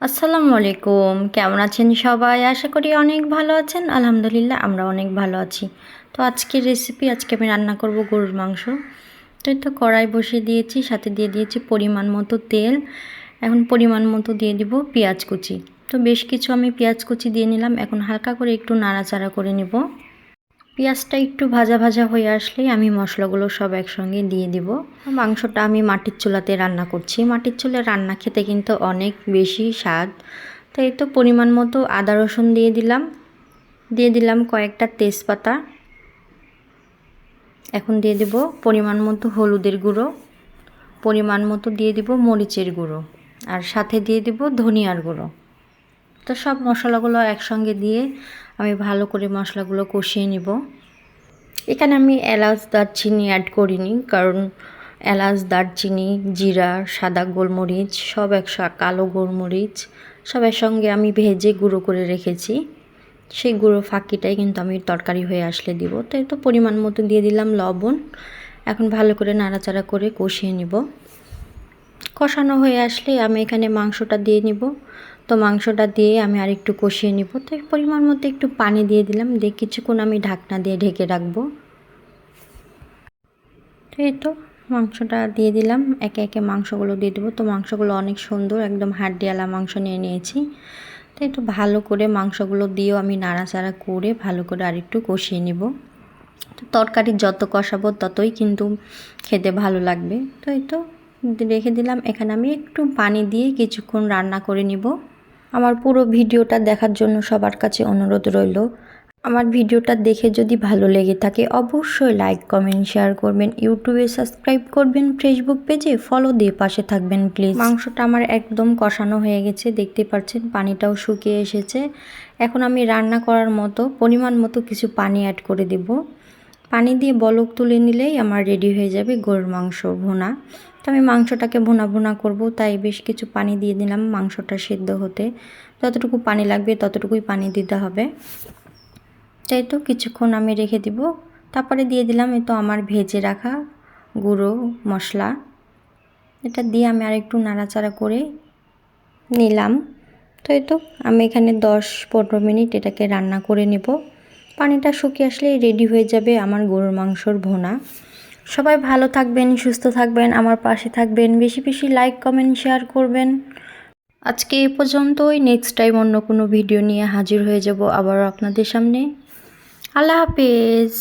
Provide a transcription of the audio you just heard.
আসসালামু আলাইকুম। কেমন আছেন সবাই? আশা করি অনেক ভালো আছেন। আলহামদুলিল্লাহ, আমরা অনেক ভালো আছি। তো আজকের রেসিপি আজকে আমি রান্না করব গরুর মাংস। তো এই তো কড়াই বসিয়ে দিয়েছি, সাথে দিয়ে দিয়েছি পরিমাণ মতো তেল। এখন পরিমাণ মতো দিয়ে দিব পেঁয়াজ কুচি। তো বেশ কিছু আমি পেঁয়াজ কুচি দিয়ে নিলাম। এখন হালকা করে একটু নাড়াচাড়া করে নেব। পেঁয়াজটা একটু ভাজা ভাজা হয়ে আসলেই আমি মশলাগুলো সব একসঙ্গে দিয়ে দিব। মাংসটা আমি মাটির চুলাতে রান্না করছি। মাটির চুলে রান্না খেতে কিন্তু অনেক বেশি স্বাদ। তো এই তো পরিমাণ মতো আদা রসুন দিয়ে দিলাম। দিয়ে দিলাম কয়েকটা তেজপাতা। এখন দিয়ে দেব পরিমাণ মতো হলুদের গুঁড়ো। পরিমাণ মতো দিয়ে দিব মরিচের গুঁড়ো। আর সাথে দিয়ে দিব ধনিয়ার গুঁড়ো। তো সব মশলাগুলো একসঙ্গে দিয়ে আমি ভালো করে মশলাগুলো কষিয়ে নিব। এখানে আমি এলাচ দারচিনি অ্যাড করিনি, কারণ এলাচ, দারচিনি, জিরা, সাদা গোলমরিচ, সব একসা, কালো গোলমরিচ, সব একসঙ্গে আমি ভেজে গুঁড়ো করে রেখেছি। সেই গুঁড়ো ফাঁকিটাই কিন্তু আমি তরকারি হয়ে আসলে দিব। তো তো পরিমাণ মতো দিয়ে দিলাম লবণ। এখন ভালো করে নাড়াচাড়া করে কষিয়ে নিব। কষানো হয়ে আসলে আমি এখানে মাংসটা দিয়ে নিব। তো মাংসটা দিয়ে আমি আর একটু কষিয়ে নিব। তো পরিমাণ মতো একটু পানি দিয়ে দিলাম। দিয়ে কিছুক্ষণ আমি ঢাকনা দিয়ে ঢেকে রাখব। এই তো মাংসটা দিয়ে দিলাম। একে একে মাংসগুলো দিয়ে দেবো। তো মাংসগুলো অনেক সুন্দর, একদম হাড্ডিয়ালা মাংস নিয়ে নিয়েছি। তো একটু ভালো করে মাংসগুলো দিয়েও আমি নাড়াচাড়া করে ভালো করে আর একটু কষিয়ে নিব। তো তরকারি যত কষাবো ততই কিন্তু খেতে ভালো লাগবে। তো এই তো রেখে দিলাম। এখানে আমি একটু পানি দিয়ে কিছুক্ষণ রান্না করে নিব। আমার পুরো ভিডিওটা দেখার জন্য সবার কাছে অনুরোধ রইল। আমার ভিডিওটা দেখে যদি ভালো লেগে থাকে, অবশ্যই লাইক কমেন্ট শেয়ার করবেন। ইউটিউবে সাবস্ক্রাইব করবেন ফেসবুক পেজে ফলো দিয়ে পাশে থাকবেন প্লিজ মাংসটা আমার একদম কষানো হয়ে গেছে, দেখতে পাচ্ছেন, পানিটাও শুকিয়ে এসেছে। এখন আমি রান্না করার মতো, পরিমাণ মতো কিছু পানি অ্যাড করে দেব। পানি দিয়ে বলক তুলে নিলেই আমার রেডি হয়ে যাবে গরুর মাংস ভুনা। তো আমি মাংসটাকে ভুনা ভুনা করব, তাই বেশ কিছু পানি দিয়ে দিলাম মাংসটা সেদ্ধ হতে। যতটুকু পানি লাগবে ততটুকুই পানি দিতে হবে। তাই তো কিছুক্ষণ আমি রেখে দিব। তারপরে দিয়ে দিলাম এই তো আমার ভেজে রাখা গুঁড়ো মশলা। এটা দিয়ে আমি আর একটু নাড়াচাড়া করে নিলাম। তো এই তো আমি এখানে দশ পনেরো মিনিট এটাকে রান্না করে নেব। পানিটা শুকিয়ে আসলেই রেডি হয়ে যাবে আমার গরুর মাংসর ভোনা। সবাই ভালো থাকবেন, সুস্থ থাকবেন, আমার পাশে থাকবেন, বেশি বেশি লাইক কমেন্ট শেয়ার করবেন। আজকে এ পর্যন্তই নেক্সট টাইম অন্য কোনো ভিডিও নিয়ে হাজির হয়ে যাব আবারও আপনাদের সামনে। আল্লাহ হাফেজ।